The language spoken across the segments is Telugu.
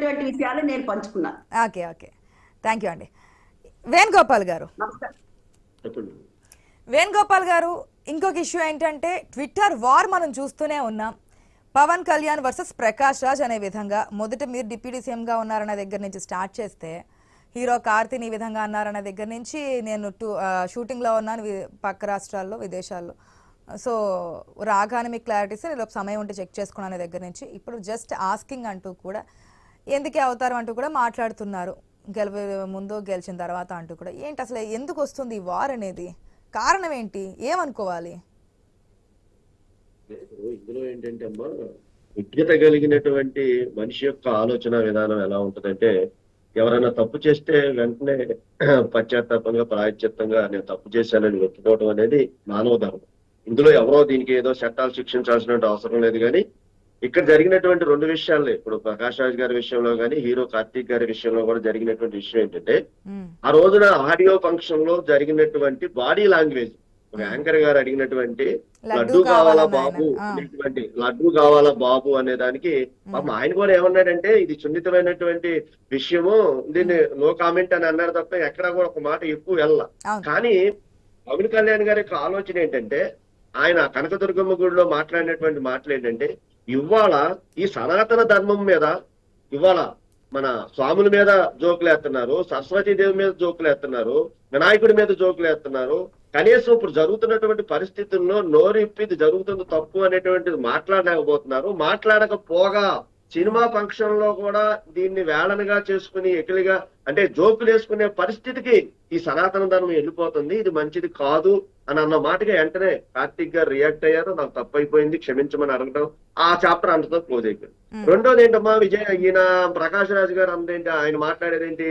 జరిగినటువంటి విషయాలు నేను పంచుకున్నాను. Okay okay. థ్యాంక్ యూ అండి. వేణుగోపాల్ గారు. నమస్కారం. చెప్పండి. వేణుగోపాల్ గారు ఇంకొక ఇష్యూ ఏంటంటే ట్విట్టర్ వార్ మనం చూస్తూనే ఉన్నాం. పవన్ కళ్యాణ్ వర్సెస్ ప్రకాష్ రాజ్ అనే విధంగా మొదట మీరు డిప్యూటీ సీఎంగా ఉన్నారన్న దగ్గర నుంచి స్టార్ట్ చేస్తే హీరో కార్తీని ఈ విధంగా అన్నారన్న దగ్గర నుంచి నేను టూ షూటింగ్లో ఉన్నాను పక్క రాష్ట్రాల్లో విదేశాల్లో. సో రాగానే మీకు క్లారిటీ ఇస్తే నేను సమయం ఉంటే చెక్ చేసుకున్నాను అనే దగ్గర నుంచి. ఇప్పుడు జస్ట్ ఆస్కింగ్ అంటూ కూడా ఎందుకే అవుతారు అంటూ కూడా మాట్లాడుతున్నారు. గెలవ ముందు గెలిచిన తర్వాత అంటూ కూడా. ఏంటి అసలు ఎందుకు వస్తుంది ఈ వార్ అనేది? కారణం ఏంటి? ఏమనుకోవాలి? ఇందులో ఏంటంటే అమ్మా విజ్ఞత కలిగినటువంటి మనిషి యొక్క ఆలోచన విధానం ఎలా ఉంటుందంటే ఎవరైనా తప్పు చేస్తే వెంటనే పశ్చాత్తాపంగా ప్రాయశ్చిత్తంగా నేను తప్పు చేశానని ఒప్పుకోవడం అనేది మానవ ధర్మం. ఇందులో ఎవరో దీనికి ఏదో చట్టాలు శిక్షించాల్సిన అవసరం లేదు కానీ ఇక్కడ జరిగినటువంటి రెండు విషయాలే ఇప్పుడు ప్రకాష్ రాజ్ గారి విషయంలో కానీ హీరో కార్తీక్ గారి విషయంలో కూడా జరిగినటువంటి విషయం ఏంటంటే. ఆ రోజున ఆడియో ఫంక్షన్లో జరిగినటువంటి బాడీ లాంగ్వేజ్ యాంకర్ గారు అడిగినటువంటి లడ్డు కావాలా? బాబు. అనేటువంటి లడ్డు కావాలా బాబు అనే దానికి పాపం ఆయన కూడా ఏమన్నాడంటే ఇది సున్నితమైనటువంటి విషయము దీన్ని నో కామెంట్ అని అన్నారు తప్ప ఎక్కడ కూడా ఒక మాట ఎక్కువ వెళ్ళ కానీ పవన్ కళ్యాణ్ గారి యొక్క ఆలోచన ఏంటంటే ఆయన కనకదుర్గమ్మ గుడిలో మాట్లాడినటువంటి మాటలు ఏంటంటే ఇవాళ ఈ సనాతన ధర్మం మీద ఇవాళ మన స్వాముల మీద జోకులు వేస్తున్నారు దేవి మీద జోకులు వేస్తున్నారు వినాయకుడి మీద జోకులు వేస్తున్నారు కనీసం ఇప్పుడు జరుగుతున్నటువంటి పరిస్థితుల్లో నోరిప్పి ఇది జరుగుతుంది తప్పు అనేటువంటిది మాట్లాడలేకపోతున్నారు. మాట్లాడకపోగా సినిమా ఫంక్షన్లో కూడా దీన్ని వేళనగా చేసుకుని ఎకిలిగా అంటే జోకులు వేసుకునే పరిస్థితికి ఈ సనాతన ధర్మం వెళ్ళిపోతుంది. ఇది మంచిది కాదు అని అన్న మాటగా వెంటనే కార్తిక్ గారు రియాక్ట్ అయ్యారు. నాకు తప్పు అయిపోయింది క్షమించమని అడగడం ఆ చాప్టర్ అంతతో క్లోజ్ అయిపోయింది. రెండోది ఏంటమ్మా విజయ్ ఈయన ప్రకాష్ రాజ్ గారు అందేంటి ఆయన మాట్లాడేది ఏంటి?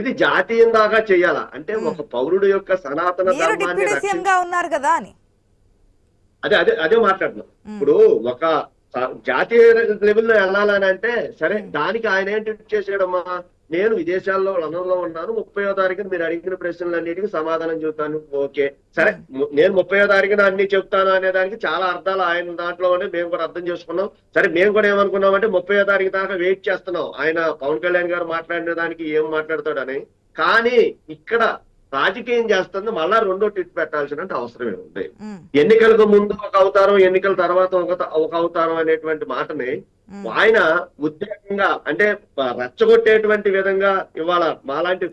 ఇది జాతీయం దాకా చెయ్యాలా అంటే ఒక పౌరుడు యొక్క సనాతన ధర్మాన్ని ఉన్నారు కదా అని. అదే అదే అదే మాట్లాడుతున్నాం. ఇప్పుడు ఒక జాతీయ లెవెల్లో వెళ్ళాలని అంటే సరే దానికి ఆయన ఏంటి చేసాడమ్మా నేను విదేశాల్లో లండన్లో ఉన్నాను. ముప్పయో తారీఖున మీరు అడిగిన ప్రశ్నలన్నిటికీ సమాధానం చెబుతాను. ఓకే. సరే నేను ముప్పయో తారీఖున అన్ని చెప్తాను అనే దానికి చాలా అర్థాలు ఆయన దాంట్లోనే మేము కూడా అర్థం చేసుకున్నాం. సరే మేము కూడా ఏమనుకున్నాం అంటే ముప్పయో తారీఖు దాకా వెయిట్ చేస్తున్నాం. ఆయన పవన్ కళ్యాణ్ గారు మాట్లాడిన దానికి ఏం మాట్లాడతాడని. కానీ ఇక్కడ రాజకీయం చేస్తుంది మళ్ళా రెండో టిట్ పెట్టాల్సిన అవసరమే ఉంది. ఎన్నికలకు ముందు ఒక అవతారం ఎన్నికల తర్వాత ఒక అవతారం అనేటువంటి మాటని. ఆయన ఉద్యోగంగా అంటే రెచ్చగొట్టేటువంటి విధంగా ఇవాళ మాలాంటి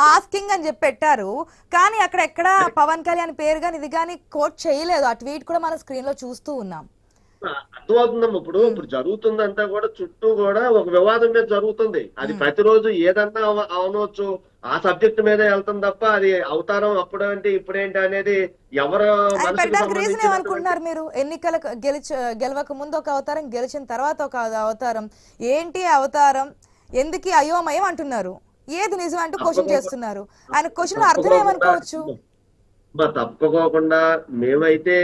ఆస్కింగ్ అని చెప్పి పెట్టారు. కానీ అక్కడ ఎక్కడ పవన్ కళ్యాణ్ పేరు కానీ ఇది కానీ కోట్ చేయలేదు. ఆ ట్వీట్ కూడా మన స్క్రీన్లో చూస్తూ ఉన్నాం. అర్థమవుతుందమ్మా ఇప్పుడు. ఇప్పుడు జరుగుతుందంతా కూడా చుట్టూ కూడా ఒక వివాదం మీద జరుగుతుంది. అది ప్రతిరోజు ఏదన్నా అవ- అవనవచ్చు ఆ సబ్జెక్ట్ మీద వెళ్తుంది తప్ప అది అవతారం అప్పుడేంటి ఇప్పుడేంటి అనేది ఎవరు రీజన్ ఏమనుకుంటున్నారు మీరు? ఎన్నికల గెలిచ గెలవక ముందు ఒక అవతారం గెలిచిన తర్వాత ఒక అవతారం. ఏంటి అవతారం? ఎందుకు అయోమయం అంటున్నారు? ఏది నిజం అంటూ క్వశ్చన్ చేస్తున్నారు? ఆయన క్వశ్చన్ అర్థం ఏమనుకోవచ్చు? తప్పుకోకుండా మేమైతే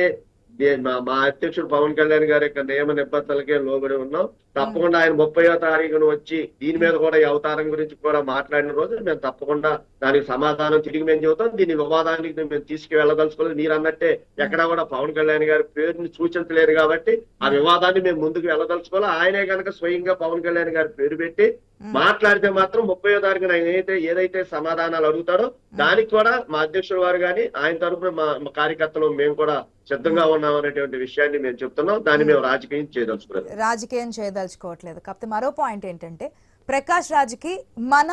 మా మా అధ్యక్షుడు పవన్ కళ్యాణ్ గారి యొక్క నియమ నిబంధనలకే లోబడి ఉన్నాం. తప్పకుండా ఆయన ముప్పయో తారీఖున వచ్చి దీని మీద కూడా ఈ అవతారం గురించి కూడా మాట్లాడిన రోజు మేము తప్పకుండా దానికి సమాధానం తిరిగి మేము చెబుతాం. దీని వివాదానికి మేము తీసుకువెళ్ళదలుచుకోలేదు. మీరు అన్నట్టే ఎక్కడా కూడా పవన్ కళ్యాణ్ గారి పేరుని సూచించలేదు కాబట్టి ఆ వివాదాన్ని మేము ముందుకు వెళ్ళదలుచుకోవాలి. ఆయనే కనుక స్వయంగా పవన్ కళ్యాణ్ గారి పేరు పెట్టి మాట్లాడితే మాత్రం ముప్పయో తారీఖున ఆయన ఏదైతే ఏదైతే సమాధానాలు అడుగుతారో దానికి కూడా మా అధ్యక్షుడు వారు గాని ఆయన తరఫున మా కార్యకర్తలు మేము కూడా సిద్ధంగా ఉన్నాం అనేటువంటి విషయాన్ని మేము చెప్తున్నాం. దాన్ని మేము రాజకీయం చేయదలుచుకున్నాం రాజకీయం చేయదలుచుకోవట్లేదు. కాకపోతే మరో పాయింట్ ఏంటంటే ప్రకాష్ రాజ్కి మన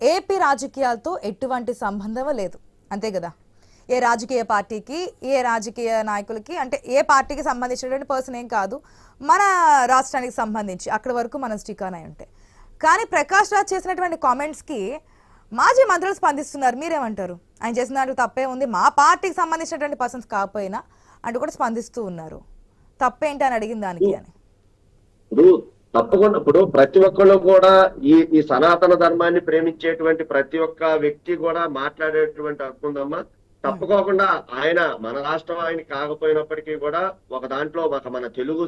ఏపీ రాజకీయాలతో ఎటువంటి సంబంధం లేదు. అంతే కదా? ఏ రాజకీయ పార్టీకి ఏ రాజకీయ నాయకులకి అంటే ఏ పార్టీకి సంబంధించినటువంటి పర్సన్ ఏం కాదు. మన రాష్ట్రానికి సంబంధించి అక్కడి వరకు మనం స్టికాన్ అయి ఉంటాయి కానీ ప్రకాష్ రాజ్ చేసినటువంటి కామెంట్స్కి మాజీ మంత్రులు స్పందిస్తున్నారు. మీరేమంటారు? ఆయన చేసిన దాంట్లో తప్పే ఉంది. మా పార్టీకి సంబంధించినటువంటి పర్సన్స్ కాకపోయినా అంటూ కూడా స్పందిస్తూ ఉన్నారు. తప్పేంటి అని అడిగిన దానికి అని. ఇప్పుడు తప్పకుండా ఇప్పుడు ప్రతి ఒక్కళ్ళు కూడా ఈ ఈ సనాతన ధర్మాన్ని ప్రేమించేటువంటి ప్రతి ఒక్క వ్యక్తి కూడా మాట్లాడేటువంటి హక్కు ఉందమ్మా. తప్పుకోకుండా ఆయన మన రాష్ట్రం ఆయన కాకపోయినప్పటికీ కూడా ఒక దాంట్లో ఒక మన తెలుగు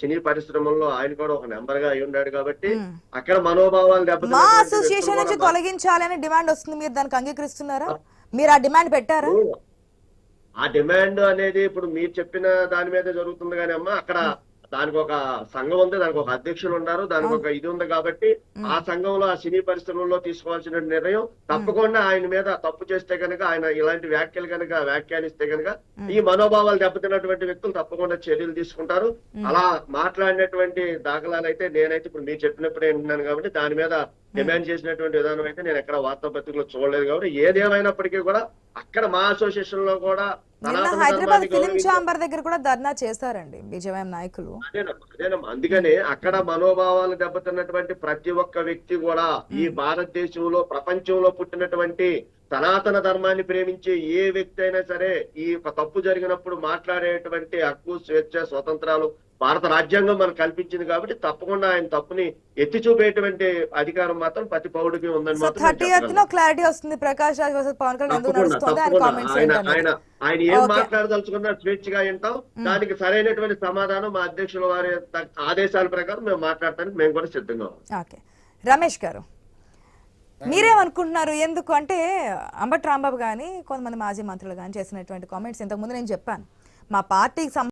సినీ పరిశ్రమల్లో ఆయన కూడా ఒక నెంబర్గా అయి ఉన్నాడు కాబట్టి. అక్కడ మనోభావాలు మా అసోసియేషన్ నుంచి కూడా తొలగించాలి అనే డిమాండ్ వస్తుంది. మీరు దానికి అంగీకరిస్తున్నారా? మీరు ఆ డిమాండ్ పెట్టారా? ఆ డిమాండ్ అనేది ఇప్పుడు మీరు చెప్పిన దాని మీద జరుగుతుంది కానీ అమ్మా అక్కడ దానికి ఒక సంఘం ఉంది దానికి ఒక అధ్యక్షులు ఉన్నారు దానికి ఒక ఇది ఉంది కాబట్టి ఆ సంఘంలో ఆ సినీ పరిశ్రమలో తీసుకోవాల్సిన నిర్ణయం తప్పకుండా ఆయన మీద తప్పు చేస్తే కనుక ఆయన ఇలాంటి వ్యాఖ్యలు కనుక వ్యాఖ్యానిస్తే కనుక ఈ మనోభావాలు దెబ్బతిన్నటువంటి వ్యక్తులు తప్పకుండా చర్యలు తీసుకుంటారు. అలా మాట్లాడినటువంటి దాఖలాలు అయితే నేనైతే ఇప్పుడు మీరు చెప్పినప్పుడే వింటున్నాను కాబట్టి దాని మీద డిమాండ్ చేసినటువంటి విధానం అయితే నేను ఎక్కడ వార్తాపత్రికలో చూడలేదు కాబట్టి ఏదేమైనప్పటికీ కూడా అక్కడ మా అసోసియేషన్లో కూడా హైదరాబాద్ ఫిలిం ఛాంబర్ దగ్గర కూడా ధర్నా చేశారండి బీజేపీ నాయకులు. అదేనమ్మా అందుకనే అక్కడ మనోభావాలు దెబ్బతిన్నటువంటి ప్రతి ఒక్క వ్యక్తి కూడా ఈ భారతదేశంలో ప్రపంచంలో పుట్టినటువంటి సనాతన ధర్మాన్ని ప్రేమించే ఏ వ్యక్తి అయినా సరే ఈ తప్పు జరిగినప్పుడు మాట్లాడేటువంటి హక్కు స్వేచ్ఛ స్వతంత్రాలు భారత రాజ్యాంగం మనకు కల్పించింది కాబట్టి తప్పకుండా ఆయన తప్పుని ఎత్తి చూపేటువంటి అధికారం మాత్రం ప్రతి పౌరుడికి ఉందని మాత్రం క్లారిటీ వస్తుంది. ప్రకాష్ రాజ్ పవన్ కళ్యాణ్ ఆయన ఏం. మాట్లాడదలుచుకున్నా స్వేచ్ఛగా వింటాం. దానికి సరైనటువంటి సమాధానం మా అధ్యక్షుల వారి ఆదేశాల ప్రకారం మేము మాట్లాడటానికి మేము కూడా సిద్ధంగా ఉన్నాం. రమేష్ గారు మీరేమనుకుంటున్నారు? ఎందుకు? అంటే అంబట్ రాంబాబు కానీ కొంతమంది మాజీ మంత్రులు కానీ చేసినటువంటి కామెంట్స్ ఇంతకుముందు నేను చెప్పాను. మా పార్టీకి